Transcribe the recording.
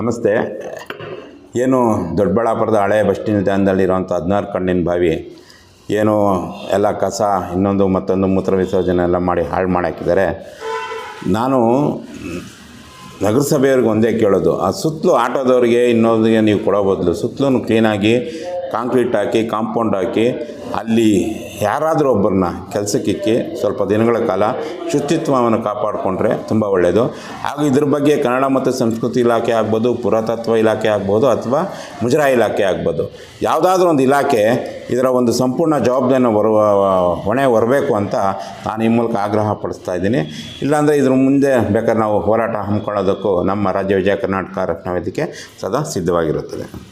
ನಮಸ್ತೆ. ಏನು ದೊಡ್ಡಬಳ್ಳಾಪುರದ ಹಳೆ ಬಸ್ ನಿಲ್ದಾಣದಲ್ಲಿರುವಂಥ ಹದಿನಾರು ಕಣ್ಣಿನ ಬಾವಿ, ಏನು ಎಲ್ಲ ಕಸ, ಇನ್ನೊಂದು ಮತ್ತೊಂದು ಮೂತ್ರ ವಿಸರ್ಜನೆ ಎಲ್ಲ ಮಾಡಿ ಹಾಳು ಮಾಡಾಕಿದ್ದಾರೆ. ನಾನು ನಗರಸಭೆಯವ್ರಿಗೆ ಒಂದೇ ಕೇಳೋದು, ಆ ಸುತ್ತಲೂ ಆಟೋದವ್ರಿಗೆ ಇನ್ನೊಂದಿಗೆ ನೀವು ಕೊಡೋ ಬದಲು ಸುತ್ತಲೂ ಕ್ಲೀನಾಗಿ ಕಾಂಕ್ರೀಟ್ ಹಾಕಿ, ಕಾಂಪೌಂಡ್ ಹಾಕಿ, ಅಲ್ಲಿ ಯಾರಾದರೂ ಒಬ್ಬರನ್ನ ಕೆಲಸಕ್ಕಿಕ್ಕಿ ಸ್ವಲ್ಪ ದಿನಗಳ ಕಾಲ ಶುಚಿತ್ವವನ್ನು ಕಾಪಾಡಿಕೊಂಡ್ರೆ ತುಂಬ ಒಳ್ಳೆಯದು ಹಾಗೂ ಇದ್ರ ಬಗ್ಗೆ ಕನ್ನಡ ಮತ್ತು ಸಂಸ್ಕೃತಿ ಇಲಾಖೆ ಆಗ್ಬೋದು, ಪುರಾತತ್ವ ಇಲಾಖೆ ಆಗ್ಬೋದು ಅಥವಾ ಮುಜರಾಯಿ ಇಲಾಖೆ ಆಗ್ಬೋದು. ಯಾವುದಾದ್ರೂ ಒಂದು ಇಲಾಖೆ ಇದರ ಒಂದು ಸಂಪೂರ್ಣ ಜವಾಬ್ದಾರಿನ ಬರುವ ಹೊಣೆ ಹೊರಬೇಕು ಅಂತ ನಾನು ಈ ಮೂಲಕ ಆಗ್ರಹ ಪಡಿಸ್ತಾ ಇದ್ದೀನಿ. ಇಲ್ಲಾಂದರೆ ಇದ್ರ ಮುಂದೆ ಬೇಕಾದ್ರೆ ನಾವು ಹೋರಾಟ ಹಮ್ಮಿಕೊಳ್ಳೋದಕ್ಕೂ ನಮ್ಮ ರಾಜ್ಯ ವಿಜಯ ಕರ್ನಾಟಕ ರಕ್ಷಣಾ ವೇದಿಕೆ ಸದಾ ಸಿದ್ಧವಾಗಿರುತ್ತದೆ.